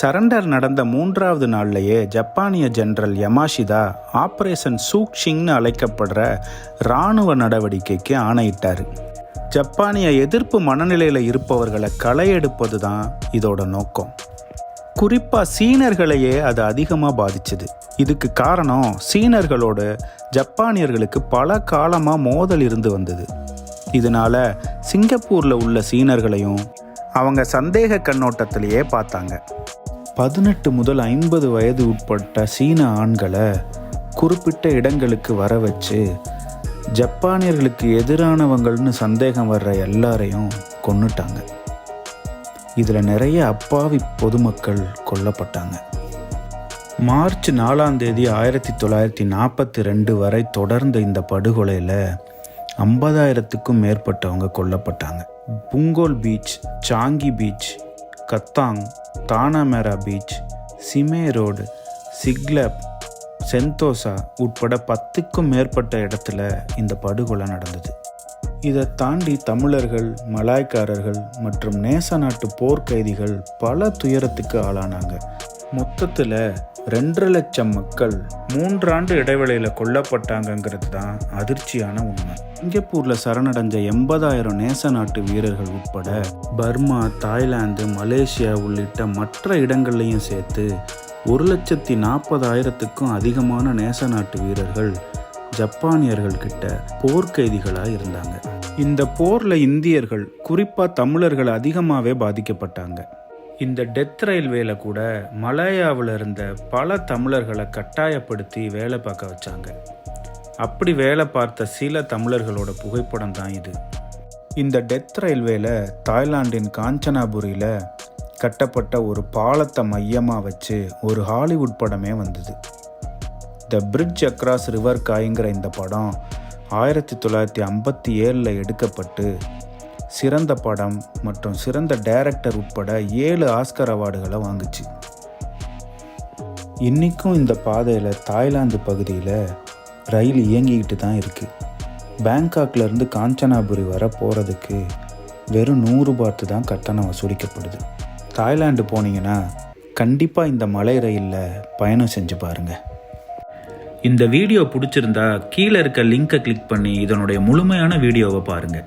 Surrender நடந்த மூன்றாவது நாள்லயே ஜப்பானிய ஜெனரல் யமாஷிதா ஆபரேஷன் சூக்ஷிங்னு அழைக்கப்படுற இராணுவ நடவடிக்கைக்கு ஆணையிட்டார். ஜப்பானிய எதிர்ப்பு மனநிலையில் இருப்பவர்களை களையெடுப்பது தான் இதோட நோக்கம். குறிப்பாக சீனர்களையே அது அதிகமாக பாதிச்சது. இதுக்கு காரணம் சீனர்களோட ஜப்பானியர்களுக்கு பல காலமாக மோதல் இருந்து வந்தது. இதனால சிங்கப்பூரில் உள்ள சீனர்களையும் அவங்க சந்தேக கண்ணோட்டத்திலேயே பார்த்தாங்க. பதினெட்டு முதல் ஐம்பது வயது உட்பட்ட சீன ஆண்களை குறிப்பிட்ட இடங்களுக்கு வர வச்சு ஜப்பானியர்களுக்கு எதிரானவங்கள்னு சந்தேகம் வர்ற எல்லாரையும் கொன்னுட்டாங்க. இதில் நிறைய அப்பாவி பொதுமக்கள் கொல்லப்பட்டாங்க. மார்ச் நாலாம் தேதி ஆயிரத்தி தொள்ளாயிரத்தி நாற்பத்தி ரெண்டு வரை தொடர்ந்த இந்த படுகொலையில் ஐம்பதாயிரத்துக்கும் மேற்பட்டவங்க கொல்லப்பட்டாங்க. Punggol beach Changi beach Katong Tanah Merah beach Simei road Siglap Sentosa உட்பட பத்துக்கும் மேற்பட்ட இடத்துல இந்த படுகொலை நடந்தது. இதை தாண்டி தமிழர்கள் மலாய்க்காரர்கள் மற்றும் நேச நாட்டு போர்க்கைதிகள் பல துயரத்துக்கு ஆளானாங்க. மொத்தத்தில் ரெண்டரை லட்சம் மக்கள் மூன்றாண்டு இடைவெளியில் கொல்லப்பட்டாங்கங்கிறது தான் அதிர்ச்சியான உண்மை. சிங்கப்பூரில் சரணடைஞ்ச எண்பதாயிரம் நேச நாட்டு வீரர்கள் உட்பட பர்மா தாய்லாந்து மலேசியா உள்ளிட்ட மற்ற இடங்கள்லையும் சேர்த்து ஒரு லட்சத்தி நாற்பதாயிரத்துக்கும் அதிகமான நேச நாட்டு வீரர்கள் ஜப்பானியர்கள் கிட்ட போர்க்கைதிகளாக இருந்தாங்க. இந்த போரில் இந்தியர்கள் குறிப்பாக தமிழர்கள் அதிகமாகவே பாதிக்கப்பட்டாங்க. இந்த டெத் ரயில்வேல கூட மலாயாவில் இருந்த பல தமிழர்களை கட்டாயப்படுத்தி வேலை பார்க்க வச்சாங்க. அப்படி வேலை பார்த்த சில தமிழர்களோட புகைப்படம் தான் இது. இந்த டெத் ரயில்வேல தாய்லாந்தின் காஞ்சனாபுரியில் கட்டப்பட்ட ஒரு பாலத்தை மையமாக வச்சு ஒரு ஹாலிவுட் படமே வந்தது. த பிரிட்ஜ் அக்ராஸ் ரிவர் காய்ங்கிற இந்த படம் ஆயிரத்தி தொள்ளாயிரத்தி ஐம்பத்தி ஏழில் எடுக்கப்பட்டு சிறந்த படம் மற்றும் சிறந்த டைரக்டர் உட்பட ஏழு ஆஸ்கர் அவார்டுகளை வாங்குச்சு. இன்றைக்கும் இந்த பாதையில் தாய்லாந்து பகுதியில் ரயில் இயங்கிக்கிட்டு தான் இருக்குது பேங்காக்லேருந்து காஞ்சனாபுரி வர போகிறதுக்கு வெறும் நூறு பாத்து தான் கட்டணம் வசூலிக்கப்படுது. தாய்லாந்து போனீங்கன்னா கண்டிப்பாக இந்த மலை ரயிலில் பயணம் செஞ்சு பாருங்கள் இந்த வீடியோ பிடிச்சிருந்தா கீழே இருக்க லிங்கை கிளிக் பண்ணி இதனுடைய முழுமையான வீடியோவை பாருங்கள்